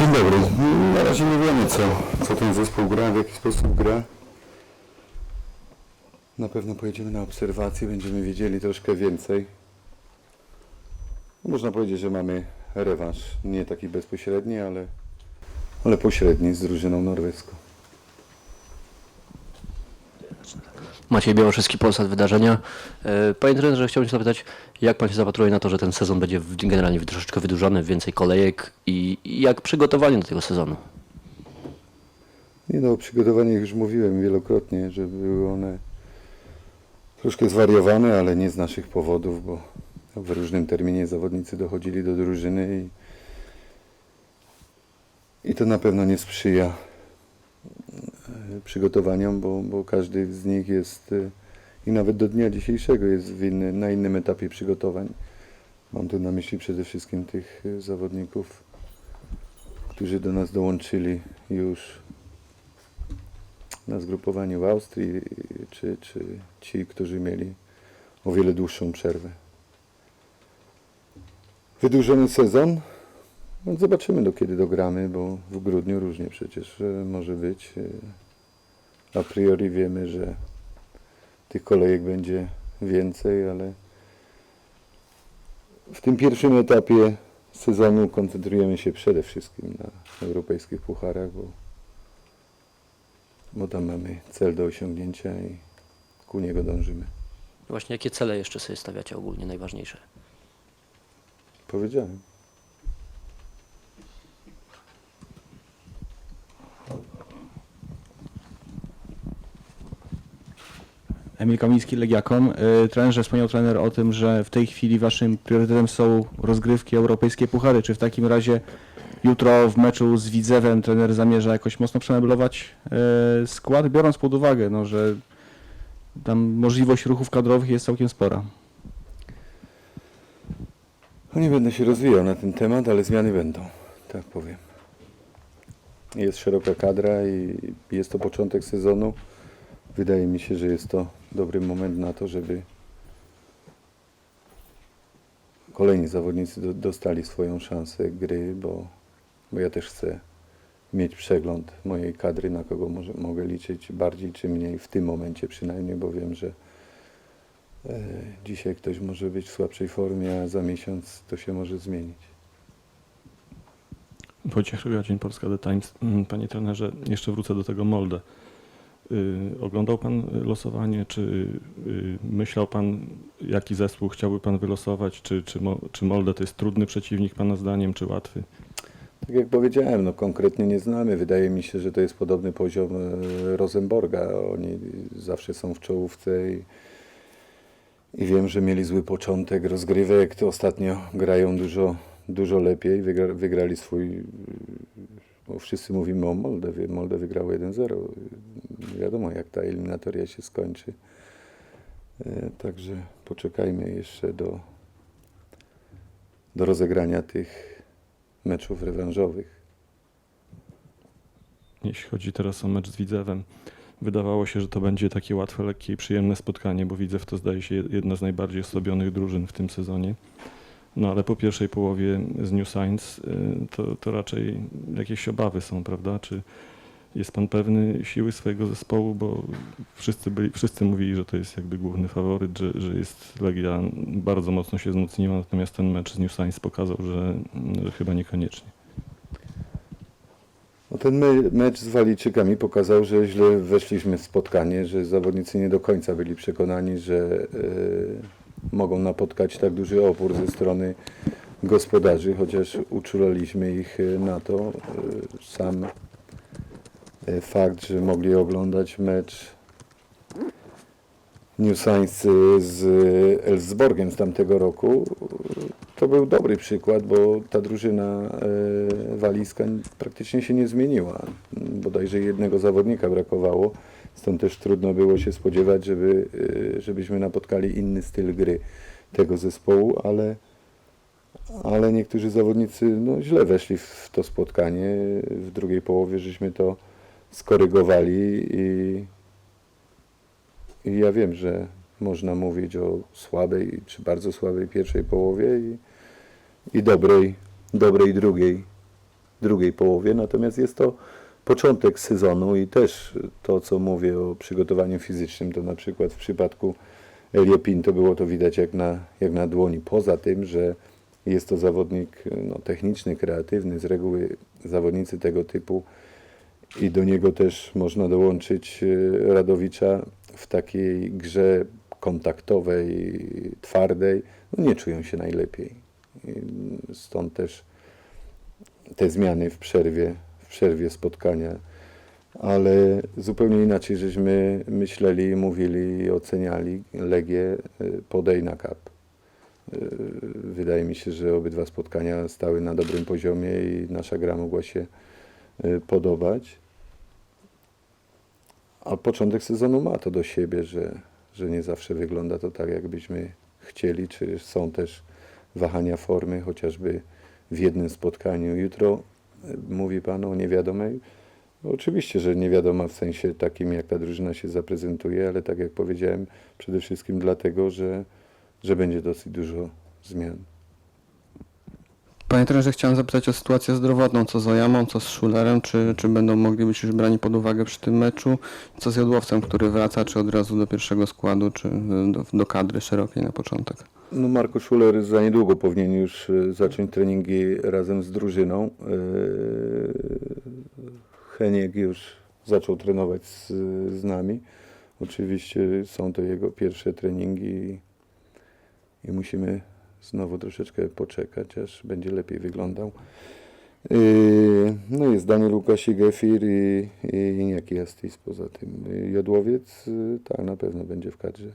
Dzień dobry. Na razie nie wiemy co, co ten zespół gra, w jaki sposób gra. Na pewno pojedziemy na obserwację, będziemy wiedzieli troszkę więcej. Można powiedzieć, że mamy rewanż. Nie taki bezpośredni, ale, ale pośredni z drużyną norweską. Maciej Białoszewski, Polsat Wydarzenia. E, Panie trenerze, chciałbym się zapytać, jak Pan się zapatruje na to, że ten sezon będzie generalnie troszeczkę wydłużony, więcej kolejek i jak przygotowanie do tego sezonu? Nie no, o przygotowaniach już mówiłem wielokrotnie, że były one troszkę zwariowane, ale nie z naszych powodów, bo w różnym terminie zawodnicy dochodzili do drużyny i, i to na pewno nie sprzyja przygotowaniom, bo, bo każdy z nich jest e, i nawet do dnia dzisiejszego jest inny, na innym etapie przygotowań. Mam tu na myśli przede wszystkim tych e, zawodników, którzy do nas dołączyli już na zgrupowaniu w Austrii, czy, czy ci, którzy mieli o wiele dłuższą przerwę. Wydłużony sezon? No zobaczymy do kiedy dogramy, bo w grudniu różnie przecież e, może być. A priori wiemy, że tych kolejek będzie więcej, ale w tym pierwszym etapie sezonu koncentrujemy się przede wszystkim na europejskich pucharach, bo bo tam mamy cel do osiągnięcia i ku niego dążymy. Właśnie jakie cele jeszcze sobie stawiacie ogólnie najważniejsze? Powiedziałem. Emil Kamiński, Legiakom. Y, Trenerze, wspomniał trener o tym, że w tej chwili waszym priorytetem są rozgrywki europejskie puchary. Czy w takim razie jutro w meczu z Widzewem trener zamierza jakoś mocno przemeblować y, skład, biorąc pod uwagę, no, że tam możliwość ruchów kadrowych jest całkiem spora. No nie będę się rozwijał na ten temat, ale zmiany będą, tak powiem. Jest szeroka kadra i jest to początek sezonu. Wydaje mi się, że jest to dobry moment na to, żeby kolejni zawodnicy do, dostali swoją szansę gry, bo, bo ja też chcę mieć przegląd mojej kadry, na kogo może, mogę liczyć bardziej czy mniej w tym momencie przynajmniej, bo wiem, że E, Dzisiaj ktoś może być w słabszej formie, a za miesiąc to się może zmienić. Wojciech Rygacień, Polska The Times. Mm, Panie trenerze, jeszcze wrócę do tego Molde. Y, oglądał Pan losowanie, czy y, myślał Pan, jaki zespół chciałby Pan wylosować, czy, czy, czy Molde to jest trudny przeciwnik Pana zdaniem, czy łatwy? Tak jak powiedziałem, no konkretnie nie znamy. Wydaje mi się, że to jest podobny poziom e, Rosenborga. Oni zawsze są w czołówce i, i wiem, że mieli zły początek rozgrywek. Ostatnio grają dużo, dużo lepiej. Wygra, wygrali swój... Bo wszyscy mówimy o Moldowie. Molde wygrał 1-0. Nie wiadomo, jak ta eliminatoria się skończy. E, Także poczekajmy jeszcze do, do rozegrania tych meczów rewanżowych. Jeśli chodzi teraz o mecz z Widzewem, wydawało się, że to będzie takie łatwe, lekkie i przyjemne spotkanie, bo Widzew to zdaje się jedna z najbardziej osłabionych drużyn w tym sezonie. No ale po pierwszej połowie z New Science y, to, to raczej jakieś obawy są, prawda? Czy jest pan pewny siły swojego zespołu, bo wszyscy, byli, wszyscy mówili, że to jest jakby główny faworyt, że, że jest Legia bardzo mocno się wzmocniła, natomiast ten mecz z New Science pokazał, że, że chyba niekoniecznie. No ten me- mecz z Walijczykami pokazał, że źle weszliśmy w spotkanie, że zawodnicy nie do końca byli przekonani, że e, mogą napotkać tak duży opór ze strony gospodarzy, chociaż uczulaliśmy ich e, na to. E, sam fakt, że mogli oglądać mecz New Science e, z Elfsborgiem z tamtego roku, to był dobry przykład, bo ta drużyna e, walijska praktycznie się nie zmieniła. Bodajże jednego zawodnika brakowało, stąd też trudno było się spodziewać, żeby, żebyśmy napotkali inny styl gry tego zespołu, ale, ale niektórzy zawodnicy no, źle weszli w to spotkanie. W drugiej połowie żeśmy to skorygowali i, i ja wiem, że można mówić o słabej czy bardzo słabej pierwszej połowie i, i dobrej, dobrej drugiej drugiej połowie, natomiast jest to początek sezonu i też to, co mówię o przygotowaniu fizycznym, to na przykład w przypadku Elio Pinto było to widać jak na, jak na dłoni. Poza tym, że jest to zawodnik no, techniczny, kreatywny, z reguły zawodnicy tego typu i do niego też można dołączyć e, Radowicza w takiej grze kontaktowej, twardej, no nie czują się najlepiej. Stąd też te zmiany w przerwie, w przerwie spotkania. Ale zupełnie inaczej żeśmy myśleli, mówili oceniali Legię y, po Dejna Cup. Y, Wydaje mi się, że obydwa spotkania stały na dobrym poziomie i nasza gra mogła się y, podobać. A początek sezonu ma to do siebie, że, że nie zawsze wygląda to tak, jakbyśmy chcieli, czy są też wahania formy, chociażby w jednym spotkaniu. Jutro y, mówi Pan o niewiadomej. No, oczywiście, że nie wiadoma w sensie takim, jak ta drużyna się zaprezentuje, ale tak jak powiedziałem, przede wszystkim dlatego, że, że będzie dosyć dużo zmian. Panie trenerze, chciałem zapytać o sytuację zdrowotną. Co z Ojamą, co z Schulerem? Czy, czy będą mogli być już brani pod uwagę przy tym meczu? Co z Jodłowcem, który wraca, czy od razu do pierwszego składu, czy do, do kadry szerokiej na początek? No Marko Schuler za niedługo powinien już y, zacząć treningi razem z drużyną. Yy, Heniek już zaczął trenować z, z nami. Oczywiście są to jego pierwsze treningi i musimy znowu troszeczkę poczekać, aż będzie lepiej wyglądał. Yy, No jest Daniel Łukasik, Efir i, i Iniaki Jastis poza tym. Jodłowiec, yy, tak, na pewno będzie w kadrze.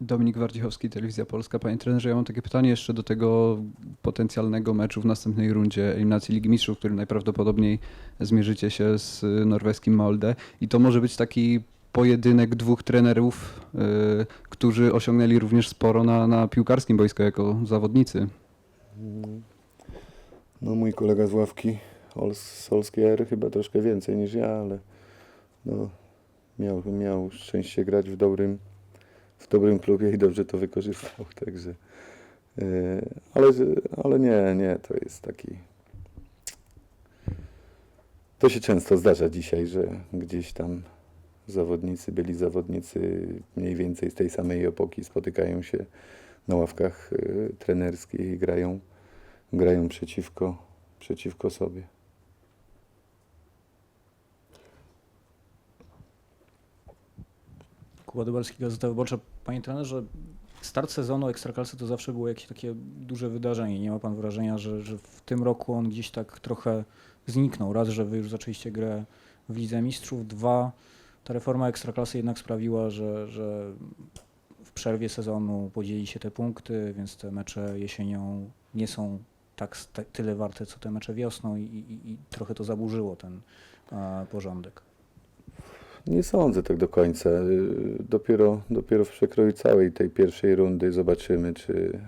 Dominik Wardzichowski, Telewizja Polska. Panie trenerze, ja mam takie pytanie jeszcze do tego potencjalnego meczu w następnej rundzie eliminacji Ligi Mistrzów, w którym najprawdopodobniej zmierzycie się z norweskim Molde. I to może być taki pojedynek dwóch trenerów, y, którzy osiągnęli również sporo na, na piłkarskim boisku jako zawodnicy. No mój kolega z ławki Ols- Solskjaer chyba troszkę więcej niż ja, ale no, miał, miał szczęście grać w dobrym, w dobrym klubie i dobrze to wykorzystał, także e, ale, ale nie, nie, to jest taki to się często zdarza dzisiaj, że gdzieś tam zawodnicy, byli zawodnicy mniej więcej z tej samej epoki spotykają się na ławkach e, trenerskich i grają grają przeciwko, przeciwko sobie. Kuba Dybalski, Gazeta Wyborcza. Panie trenerze, start sezonu Ekstraklasy to zawsze było jakieś takie duże wydarzenie. Nie ma pan wrażenia, że, że w tym roku on gdzieś tak trochę zniknął? Raz, że wy już zaczęliście grę w Lidze Mistrzów, dwa, ta reforma Ekstraklasy jednak sprawiła, że, że w przerwie sezonu podzieli się te punkty, więc te mecze jesienią nie są tak tyle warte, co te mecze wiosną i, i, i trochę to zaburzyło ten e, porządek. Nie sądzę tak do końca. Dopiero, dopiero w przekroju całej tej pierwszej rundy zobaczymy, czy,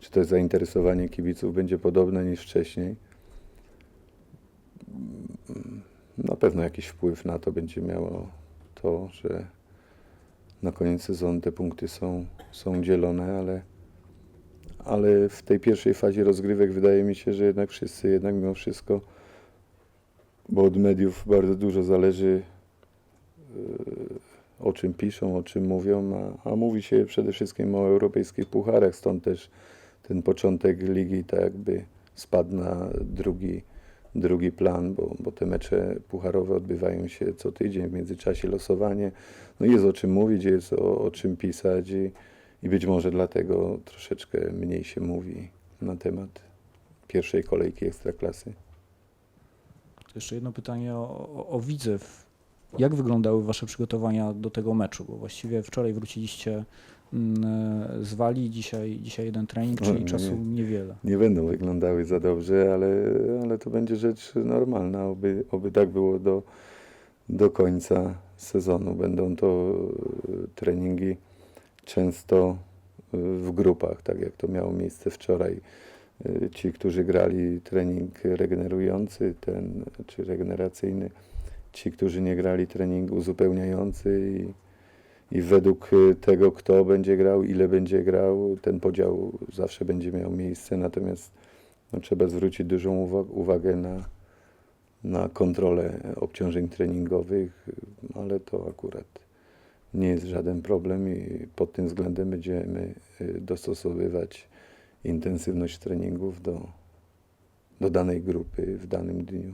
czy to zainteresowanie kibiców będzie podobne niż wcześniej. Na pewno jakiś wpływ na to będzie miało to, że na koniec sezonu te punkty są, są dzielone, ale, ale w tej pierwszej fazie rozgrywek wydaje mi się, że jednak wszyscy jednak mimo wszystko, bo od mediów bardzo dużo zależy e, o czym piszą, o czym mówią, a, a mówi się przede wszystkim o europejskich pucharach, stąd też ten początek ligi tak jakby spadł na drugi, drugi plan, bo, bo te mecze pucharowe odbywają się co tydzień, w międzyczasie losowanie. No jest o czym mówić, jest o, o czym pisać i, i być może dlatego troszeczkę mniej się mówi na temat pierwszej kolejki Ekstraklasy. Jeszcze jedno pytanie o, o, o Widzew. Jak wyglądały Wasze przygotowania do tego meczu? Bo właściwie wczoraj wróciliście mm, e, z Walii, dzisiaj, dzisiaj jeden trening, No, czyli nie, czasu nie. niewiele. nie będą wyglądały za dobrze, ale, ale to będzie rzecz normalna, oby, oby tak było do, do końca sezonu. Będą to e, treningi często e, w grupach, tak jak to miało miejsce wczoraj. Ci, którzy grali trening regenerujący, ten czy regeneracyjny, ci, którzy nie grali trening uzupełniający i, i według y, tego, kto będzie grał, ile będzie grał, ten podział zawsze będzie miał miejsce, natomiast no, trzeba zwrócić dużą uwa- uwagę na, na kontrolę obciążeń treningowych, ale to akurat nie jest żaden problem i pod tym względem będziemy y, dostosowywać intensywność treningów do, do danej grupy w danym dniu.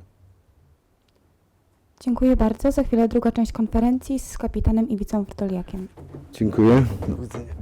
Dziękuję bardzo. Za chwilę druga część konferencji z kapitanem Iwicą Wrtoliakiem. Dziękuję. Do widzenia.